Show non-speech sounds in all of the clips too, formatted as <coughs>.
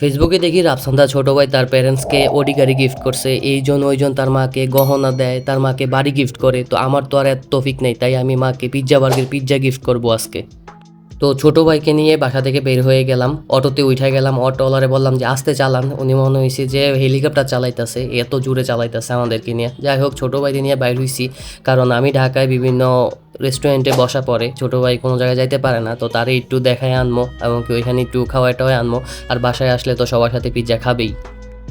ফেসবুকে দেখি রাফসান্দা ছোট ভাই তার প্যারেন্টসকে ওডি গাড়ি গিফট করছে। এইজন ওইজন তার মাকে গহনা দেয়, তার মাকে বাড়ি গিফট করে। তো আমার তো আর এত তফিক নেই, তাই আমি মাকে পিৎজা বার্গের পিৎজা গিফট করব আজকে। তো ছোট ভাইকে নিয়ে বাসা থেকে বের হয়ে গেলাম। অটোতে উঠে গেলাম অটোওয়ালারে বললাম যে, আসতে চালান। উনি মনে হয়েছে যে, হেলিকপ্টার চালাইতেছে, এত জোরে চালাইতেছে আমাদেরকে নিয়ে। যাই হোক, ছোট ভাইকে নিয়ে বাইর হইছি, কারণ আমি ঢাকায় বিভিন্ন রেস্টুরেন্টে বসা পরে ছোট ভাই কোনো জায়গায় যাইতে পারে না, তো তারে একটু দেখায় আনব এমনকি ওইখানে একটু খাওয়াই টাওয়াই আনব আর বাসায় আসলে তো সবার সাথে পিৎজা খাবেই।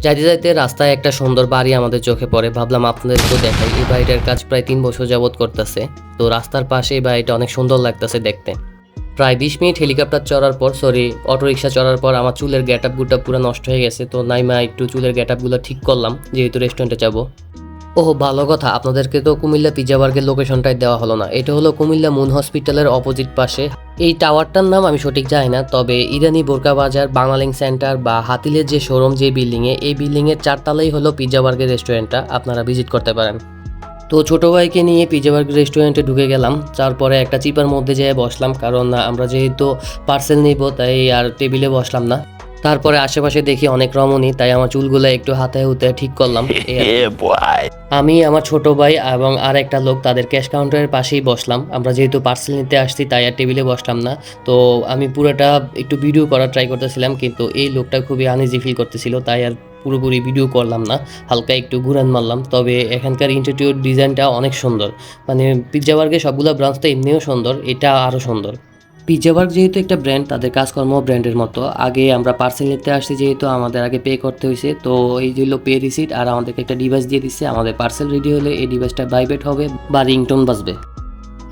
যাইতে যাইতে রাস্তায় একটা সুন্দর বাড়ি আমাদের চোখে পড়ে। ভাবলাম আপনাদেরকেও দেখাই। এই বাড়িটার কাজ প্রায় তিন বছর যাবত করতেছে। তো রাস্তার পাশে এই বাড়িটা অনেক সুন্দর লাগতেছে দেখতে। প্রায় বিশ মিনিট হেলিকপ্টার চড়ার পর সরি অটোরিকশা চড়ার পর আমার চুলের গ্যাট আপগুলো পুরো নষ্ট হয়ে গেছে। তো নাইমা, একটু চুলের গ্যাট আপগুলো ঠিক করলাম, যেহেতু রেস্টুরেন্টে যাব। ও ভালো কথা। আপনাদেরকে তো কুমিল্লা পিজা বার্গের লোকেশনটাই দেওয়া হলো না। এটা হলো কুমিল্লা মুন হসপিটালের অপোজিট পাশে। এই টাওয়ারটার নাম আমি সঠিক জানি না, তবে ইরানি বোরকা বাজার বাংলালিং সেন্টার বা হাতিলের যে শোরুম যে বিল্ডিংয়ে এই বিল্ডিংয়ের চারতলাই হলো পিজা বার্গের রেস্টুরেন্টটা আপনারা ভিজিট করতে পারেন। তো ছোট ভাইকে নিয়ে পিজা বার্গ রেস্টুরেন্টে ঢুকে গেলাম। তারপরে একটা চিপার মধ্যে যেয়ে বসলাম কারণ আমরা যেহেতু পার্সেল নিব তাই আর টেবিলে বসলাম না। তারপরে আশেপাশে দেখি অনেক রমণী তাই আমার চুলগুলো একটু হাতে হুতে ঠিক করলাম. <laughs> আমি আমার ছোট ভাই এবং আর একটা লোক তাদের ক্যাশ কাউন্টারের পাশেই বসলাম। আমরা যেহেতু পার্সেল নিতে আসছি তাই আর টেবিলে বসলাম না। তো আমি পুরোটা একটু ভিডিও করার ট্রাই করতেছিলাম কিন্তু এই লোকটা খুবই আনইজি ফিল করতেছিল তাই আর পুরোপুরি ভিডিও করলাম না, হালকা একটু ঘুরান মারলাম, তবে এখানকার ইন্টারটিউর ডিজাইনটা অনেক সুন্দর। মানে পিৎজা বার্গের সবগুলো ব্রাঞ্চ তো এমনিও সুন্দর, এটা আরও সুন্দর। পিৎজা বার্গ যেহেতু একটা ব্র্যান্ড তাদের কাজকর্ম ব্র্যান্ডের মতো। আগে আমরা পার্সেল নিতে আসছি যেহেতু আমাদের আগে পে করতে হয়েছে, তো এই যে পে রিসিট আর আমাদেরকে একটা ডিভাইস দিয়ে দিচ্ছে, আমাদের পার্সেল রেডি হলে এই ডিভাইসটা ভাইব্রেট হবে বা রিংটোন বাজবে।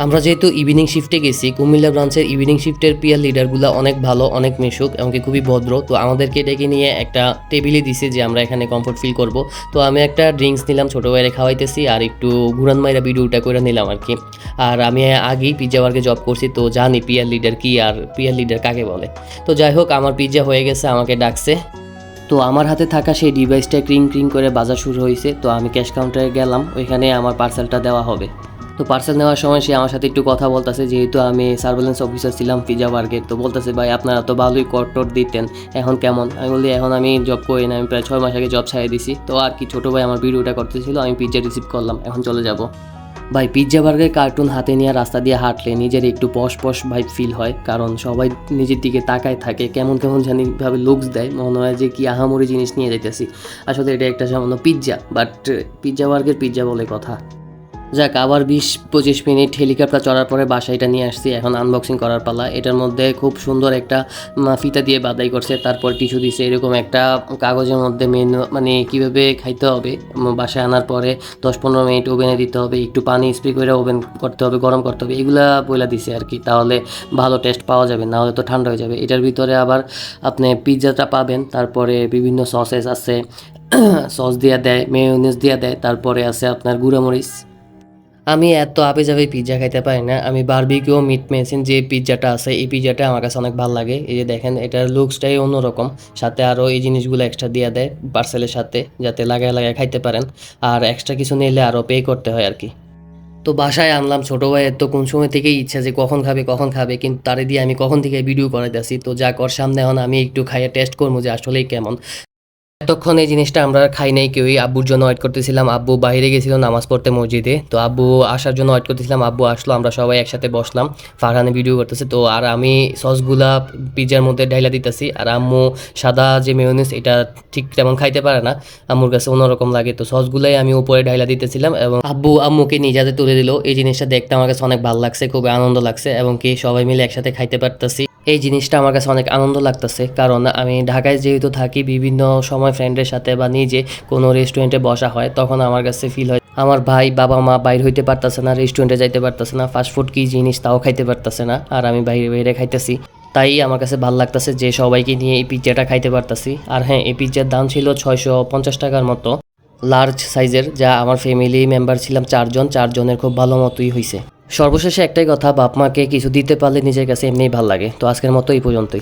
আমরা যেহেতু ইভিনিং শিফটে গেছি, কুমিল্লা ব্রাঞ্চের ইভিনিং শিফটের পিয়ার লিডারগুলো অনেক ভালো, অনেক মিশুক এমনকি খুবই ভদ্র। তো আমাদেরকে ডেকে নিয়ে একটা টেবিলে দিছে যে আমরা এখানে কমফোর্ট ফিল করব। তো আমি একটা ড্রিঙ্কস নিলাম, ছোটো ভাইরে খাওয়াইতেছি আর একটু ঘুরান মাইরা ভিডিওটা করে নিলাম আর কি। আর আমি আগেই পিৎজা বার্গে জব করছি, তো জানি পিয়ার লিডার কি আর পিয়ার লিডার কাকে বলে। তো যাই হোক, আমার পিৎজা হয়ে গেছে, আমাকে ডাকছে। তো আমার হাতে থাকা সেই ডিভাইসটা ক্রিং ক্রিং করে বাজার শুরু হয়েছে তো আমি ক্যাশ কাউন্টারে গেলাম, ওইখানে আমার পার্সেলটা দেওয়া হবে। তো পার্সেল নেওয়ার সময় সে আমার সাথে একটু কথা বলতেছে, যেহেতু আমি সার্ভেলেন্স অফিসার ছিলাম পিজা বার্গের তো বলতেছে, ভাই, আপনারা তো ভালোই কট টট দিতেন, এখন কেমন? আমি বলি, এখন আমি জব করি না, আমি প্রায় ছয় মাস আগে জব ছাড়িয়ে দিছি। তো আর কি, ছোটো ভাই আমার ভিডিওটা করতেছিল, আমি পিজ্জা রিসিভ করলাম, এখন চলে যাব। ভাই পিৎজা বার্গের কার্টুন হাতে নিয়ে রাস্তা দিয়ে হাঁটলে নিজের একটু পশ পশ ভাইব ফিল হয়, কারণ সবাই নিজের দিকে তাকায় থাকে, কেমন কেমন জানি ভাবে লুকস দেয়, মনে হয় যে কি আহামরি জিনিস নিয়ে যাইতেছি। আসলে এটা একটা সামান্য পিৎজা বাট পিৎজা বার্গের পিৎজা বলে কথা। যাক, আবার বিশ পঁচিশ মিনিট হেলিকপ্টার চড়ার পরে বাসায় এটা নিয়ে আসছি। এখন আনবক্সিং করার পালা। এটার মধ্যে খুব সুন্দর একটা ফিতা দিয়ে বাদাই করছে, তারপর টিস্যু দিছে। এরকম একটা কাগজের মধ্যে মেনু মানে কীভাবে খাইতে হবে বাসায় আনার পরে দশ পনেরো মিনিট ওভেনে দিতে হবে, একটু পানি স্প্রে করে ওভেন করতে হবে, গরম করতে হবে, এগুলা বইলা দিছে আর কি। তাহলে ভালো টেস্ট পাওয়া যাবে, না হলে তো ঠান্ডা হয়ে যাবে। এটার ভিতরে আবার আপনি পিৎজাটা পাবেন, তারপরে বিভিন্ন সসেস আছে। <coughs> সস দিয়া দেয় মেয়োনিজ দিয়া দেয়, তারপরে আছে আপনার গুঁড়ামরিচ। আমি এত আপে যাবে পিৎজা খাইতে পারি না। আমি বারবিকিউ মিট মেশিন যে পিৎজাটা আছে, এই পিৎজাটা আমার কাছে অনেক ভালো লাগে। এই যে দেখেন, এটার লুকসটাই অন্যরকম। সাথে আরও এই জিনিসগুলো এক্সট্রা দিয়ে দেয় পার্সেলের সাথে, যাতে লাগায় লাগায় খাইতে পারেন। আর এক্সট্রা কিছু নিলে আরও পে করতে হয় আর কি তো বাসায় আনলাম, ছোটো ভাইয়ের তো কোন সময় থেকেই ইচ্ছা যে কখন খাবে কখন খাবে, কিন্তু তারে দিয়ে আমি কখন থেকে ভিডিও করাইতেছি। তো যা কর, সামনে এখন আমি একটু খাইয়ে টেস্ট করব যে আসলেই কেমন। এতক্ষণ এই জিনিসটা আমরা খাই নাই কেউই। আব্বুর জন্য ওয়েট করতেছিলাম। আব্বু বাইরে গেছিল নামাজ পড়তে মসজিদে। তো আব্বু আসার জন্য ওয়েট করতেছিলাম। আব্বু আসলো, আমরা সবাই একসাথে বসলাম। ফারহানে ভিডিও করতেছে। তো আর আমি সসগুলা পিৎজার মধ্যে ঢাইলা দিতেছি। আর আম্মু সাদা যে মেয়নিস এটা ঠিক তেমন খাইতে পারে না। আম্মুর কাছে অন্যরকম লাগে। তো সসগুলাই আমি উপরে ঢাইলা দিতেছিলাম এবং আব্বু আম্মুকে নিজাতে তুলে দিল। এই জিনিসটা দেখতে আমার কাছে অনেক ভালো লাগছে, খুবই আনন্দ লাগছে এবং কি সবাই মিলে একসাথে খাইতে পারতেছি। এই জিনিসটা আমার কাছে অনেক আনন্দ লাগতেছে। কারণ আমি ঢাকায় যেহেতু থাকি, বিভিন্ন সময় ফ্রেন্ডের সাথে বা নিজে কোনো রেস্টুরেন্টে বসা হয়, তখন আমার কাছে ফিল হয়, আমার ভাই, বাবা, মা বাইর হইতে পারতেছে না রেস্টুরেন্টে যাইতে পারতেছে না ফাস্টফুড কি জিনিস তাও খাইতে পারতেছে না, আর আমি বাইরে বাইরে খাইতেছি। তাই আমার কাছে ভালো লাগতেছে যে সবাইকে নিয়ে এই পিৎজাটা খাইতে পারতেছি। আর হ্যাঁ এই পিৎজার দাম ছিল ছয়শো পঞ্চাশ টাকার মতো লার্জ সাইজের যা আমার ফ্যামিলি মেম্বার ছিলাম চারজন, চারজনের খুব ভালো মতোই হয়েছে সর্বশেষে একটাই কথা, বাপ মাকে কিছু দিতে পারলে নিজের কাছে এমনিই ভালো লাগে। তো আজকের মতো এই পর্যন্তই।